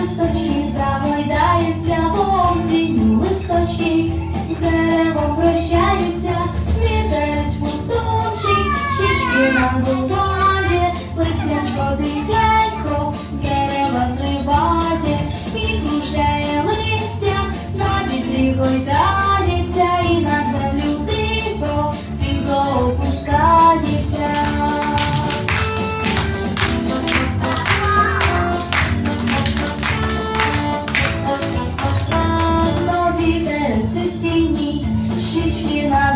листочки загойдаються, бо осінні листочки з деревом прощаються, вітають пустощі, щічки на додає, листячко дихенько, з дерева зриває, і кружляє листя на вітрі гойдає. Дівчина